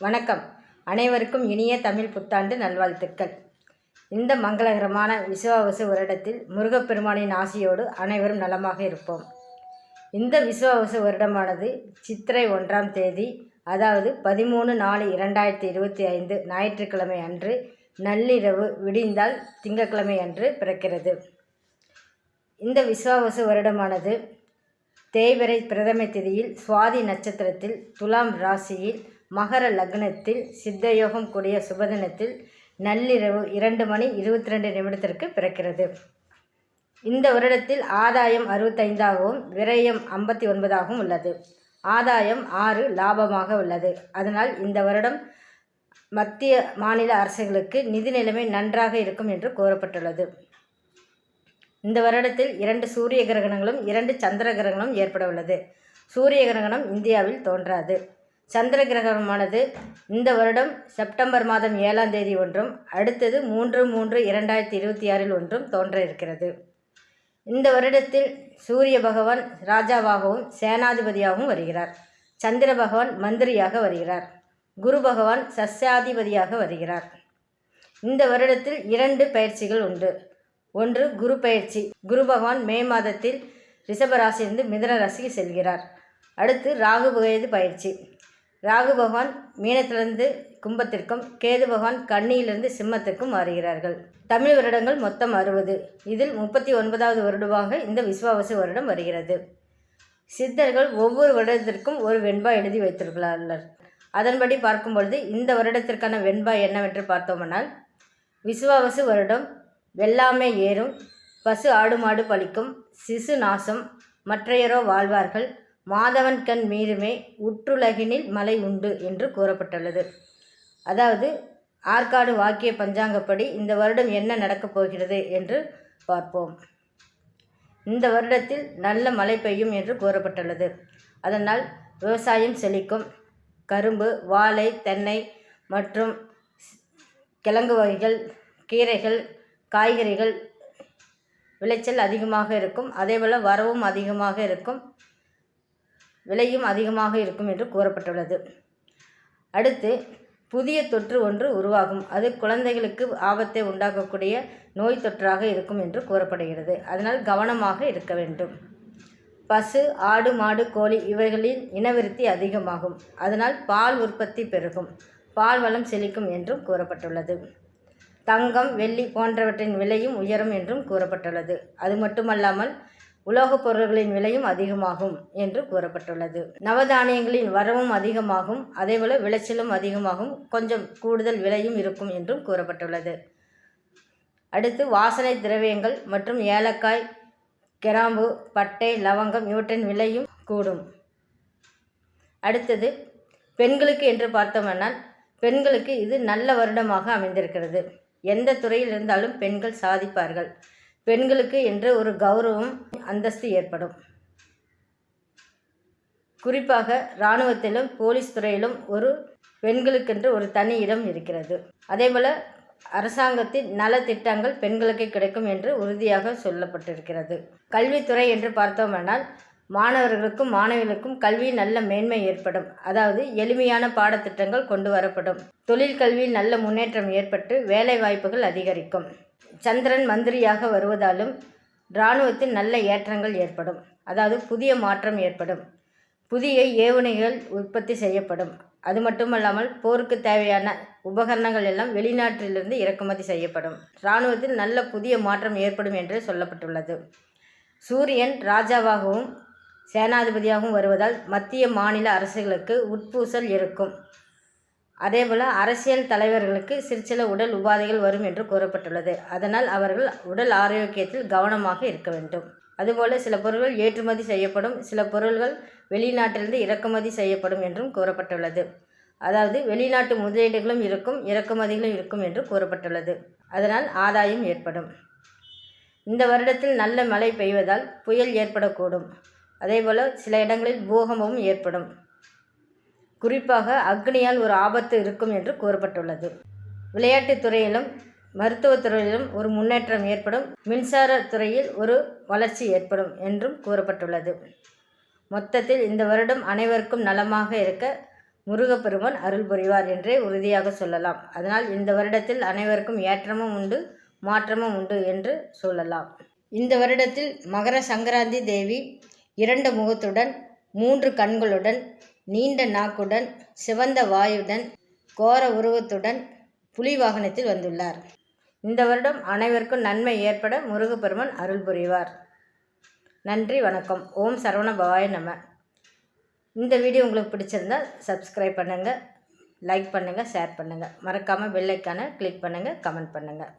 வணக்கம். அனைவருக்கும் இனிய தமிழ் புத்தாண்டு நல்வாழ்த்துக்கள். இந்த மங்களகரமான விசுவாவசு வருடத்தில் முருகப்பெருமானின் ஆசியோடு அனைவரும் நலமாக இருப்போம். இந்த விசுவாவசு வருடமானது சித்திரை ஒன்றாம் தேதி அதாவது பதிமூணு நாலு இரண்டாயிரத்தி இருபத்தி ஐந்து ஞாயிற்றுக்கிழமை அன்று நள்ளிரவு விடிந்தால் திங்கட்கிழமை அன்று பிறக்கிறது. இந்த விசுவாவசு வருடமானது தேய்பிறை பிரதம திதியில் சுவாதி நட்சத்திரத்தில் துலாம் ராசியில் மகர லக்னத்தில் சித்தயோகம் கூடிய சுபதினத்தில் நள்ளிரவு இரண்டு மணி இருபத்தி ரெண்டு நிமிடத்திற்கு பிறக்கிறது. இந்த வருடத்தில் ஆதாயம் அறுபத்தைந்தாகவும் விரயம் ஐம்பத்தி ஒன்பதாகவும் உள்ளது. ஆதாயம் ஆறு லாபமாக உள்ளது. அதனால் இந்த வருடம் மத்திய மாநில அரசுகளுக்கு நிதி நிலைமை நன்றாக இருக்கும் என்று கூறப்பட்டுள்ளது. இந்த வருடத்தில் இரண்டு சூரிய கிரகணங்களும் இரண்டு சந்திர கிரகணங்களும் ஏற்பட உள்ளது. சூரிய கிரகணம் இந்தியாவில் தோன்றாது. சந்திர கிரகணமானது இந்த வருடம் செப்டம்பர் மாதம் ஏழாம் தேதி ஒன்றும் அடுத்தது மூன்று மூன்று இரண்டாயிரத்தி இருபத்தி ஆறில் ஒன்றும் தோன்ற இருக்கிறது இந்த வருடத்தில் சூரிய பகவான் ராஜாவாகவும் சேனாதிபதியாகவும் வருகிறார். சந்திர பகவான் மந்திரியாக வருகிறார். குரு பகவான் சஸ்யாதிபதியாக வருகிறார். இந்த வருடத்தில் இரண்டு பயிற்சிகள் உண்டு. ஒன்று குரு பயிற்சி. குரு பகவான் மே மாதத்தில் ரிஷபராசியிலிருந்து மிதன ராசிக்கு செல்கிறார். அடுத்து ராகு புகையது பயிற்சி. ராகு பகவான் மீனத்திலிருந்து கும்பத்திற்கும் கேது பகவான் கன்னியிலிருந்து சிம்மத்திற்கும் மாறுகிறார்கள். தமிழ் வருடங்கள் மொத்தம் அறுபது. இதில் முப்பத்தி ஒன்பதாவது வருடமாக இந்த விஸ்வாவசு வருடம் வருகிறது. சித்தர்கள் ஒவ்வொரு வருடத்திற்கும் ஒரு வெண்பா எழுதி வைத்திருக்கிறார்கள். அதன்படி பார்க்கும் பொழுது இந்த வருடத்திற்கான வெண்பா என்னவென்று பார்த்தோமானால் விசுவாவசு வருடம் வெள்ளாமை ஏறும் பசு ஆடு மாடு பழிக்கும் சிசு நாசம் மற்றையரோ வாழ்வார்கள் மாதவன் கண் மீதுமே உற்றுலகினில் மலை உண்டு என்று கூறப்பட்டுள்ளது. அதாவது ஆற்காடு வாக்கிய பஞ்சாங்கப்படி இந்த வருடம் என்ன நடக்கப் போகிறது என்று பார்ப்போம். இந்த வருடத்தில் நல்ல மழை பெய்யும் என்று கூறப்பட்டுள்ளது. அதனால் விவசாயம் செழிக்கும். கரும்பு வாழை தென்னை மற்றும் கிழங்கு வகைகள் கீரைகள் காய்கறிகள் விளைச்சல் அதிகமாக இருக்கும். அதேபோல் வரவும் அதிகமாக இருக்கும். விலையும் அதிகமாக இருக்கும் என்று கூறப்பட்டுள்ளது. அடுத்து புதிய தொற்று ஒன்று உருவாகும். அது குழந்தைகளுக்கு ஆபத்தை உண்டாக்கக்கூடிய நோய் தொற்றாக இருக்கும் என்று கூறப்படுகிறது. அதனால் கவனமாக இருக்க வேண்டும். பசு ஆடு மாடு கோழி இவைகளின் இனவிருத்தி அதிகமாகும். அதனால் பால் உற்பத்தி பெருகும். பால் வளம் செழிக்கும் என்றும் கூறப்பட்டுள்ளது. தங்கம் வெள்ளி போன்றவற்றின் விலையும் உயரும் என்றும் கூறப்பட்டுள்ளது. அது மட்டுமல்லாமல் உலோகப் பொருள்களின் விலையும் அதிகமாகும் என்று கூறப்பட்டுள்ளது. நவதானியங்களின் வரவும் அதிகமாகும். அதேபோல விளைச்சலும் அதிகமாகும். கொஞ்சம் கூடுதல் விலையும் இருக்கும் என்றும் கூறப்பட்டுள்ளது. அடுத்து வாசனை திரவியங்கள் மற்றும் ஏலக்காய் கிராம்பு பட்டை லவங்கம் இவற்றின் விலையும் கூடும். அடுத்தது பெண்களுக்கு என்று பார்த்தோம்னால் பெண்களுக்கு இது நல்ல வருடமாக அமைந்திருக்கிறது. எந்த துறையில் இருந்தாலும் பெண்கள் சாதிப்பார்கள். பெண்களுக்கு என்று ஒரு கௌரவம் அந்தஸ்து ஏற்படும். குறிப்பாக இராணுவத்திலும் போலீஸ் துறையிலும் ஒரு பெண்களுக்கென்று ஒரு தனி இடம் இருக்கிறது. அதேபோல் அரசாங்கத்தின் நலத்திட்டங்கள் பெண்களுக்கு கிடைக்கும் என்று உறுதியாக சொல்லப்பட்டிருக்கிறது. கல்வித்துறை என்று பார்த்தோமானால் மாணவர்களுக்கும் மாணவிகளுக்கும் கல்வி நல்ல மேன்மை ஏற்படும். அதாவது எளிமையான பாடத்திட்டங்கள் கொண்டு வரப்படும். தொழில் கல்வியில் நல்ல முன்னேற்றம் ஏற்பட்டு வேலை வாய்ப்புகள் அதிகரிக்கும். சந்திரன் மந்திரியாக வருவதாலும் இராணுவத்தில் நல்ல ஏற்றங்கள் ஏற்படும். அதாவது புதிய மாற்றம் ஏற்படும். புதிய ஏவுகணைகள் உற்பத்தி செய்யப்படும். அது மட்டுமல்லாமல் போருக்கு தேவையான உபகரணங்கள் எல்லாம் வெளிநாட்டிலிருந்து இறக்குமதி செய்யப்படும். இராணுவத்தில் நல்ல புதிய மாற்றம் ஏற்படும் என்று சொல்லப்பட்டுள்ளது. சூரியன் ராஜாவாகவும் சேனாதிபதியாகவும் வருவதால் மத்திய மாநில அரசுகளுக்கு உட்பூசல் இருக்கும். அதேபோல் அரசியல் தலைவர்களுக்கு சிற்சில உடல் உபாதைகள் வரும் என்று கூறப்பட்டுள்ளது. அதனால் அவர்கள் உடல் ஆரோக்கியத்தில் கவனமாக இருக்க வேண்டும். அதுபோல் சில பொருட்கள் ஏற்றுமதி செய்யப்படும் சில பொருள்கள் வெளிநாட்டிலிருந்து இறக்குமதி செய்யப்படும் என்றும் கூறப்பட்டுள்ளது. அதாவது வெளிநாட்டு முதலீடுகளும் இருக்கும் இறக்குமதிகளும் இருக்கும் என்று கூறப்பட்டுள்ளது. அதனால் ஆதாயம் ஏற்படும். இந்த வருடத்தில் நல்ல மழை பெய்வதால் புயல் ஏற்படக்கூடும். அதேபோல் சில இடங்களில் பூகம்பமும் ஏற்படும். குறிப்பாக அக்னியால் ஒரு ஆபத்து இருக்கும் என்று கூறப்பட்டுள்ளது. விளையாட்டுத் துறையிலும் மருத்துவத் துறையிலும் ஒரு முன்னேற்றம் ஏற்படும். மின்சார துறையில் ஒரு வளர்ச்சி ஏற்படும் என்றும் கூறப்பட்டுள்ளது. மொத்தத்தில் இந்த வருடம் அனைவருக்கும் நலமாக இருக்க முருகப்பெருமான் அருள் புரிவார் என்றே உறுதியாக சொல்லலாம். அதனால் இந்த வருடத்தில் அனைவருக்கும் ஏற்றமும் உண்டு மாற்றமும் உண்டு என்று சொல்லலாம். இந்த வருடத்தில் மகர சங்கராந்தி தேவி இரண்டு முகத்துடன் மூன்று கண்களுடன் நீண்ட நாக்குடன் சிவந்த வாயுடன் கோர உருவத்துடன் புலி வாகனத்தில் வந்துள்ளார். இந்த வருடம் அனைவருக்கும் நன்மை ஏற்பட முருகப்பெருமன் அருள் புரிவார். நன்றி வணக்கம். ஓம் சரவண பவாய நம. இந்த வீடியோ உங்களுக்கு பிடிச்சிருந்தா சப்ஸ்கிரைப் பண்ணுங்கள் லைக் பண்ணுங்கள் ஷேர் பண்ணுங்கள் மறக்காமல் பெல்லைக்கான கிளிக் பண்ணுங்கள் கமெண்ட் பண்ணுங்கள்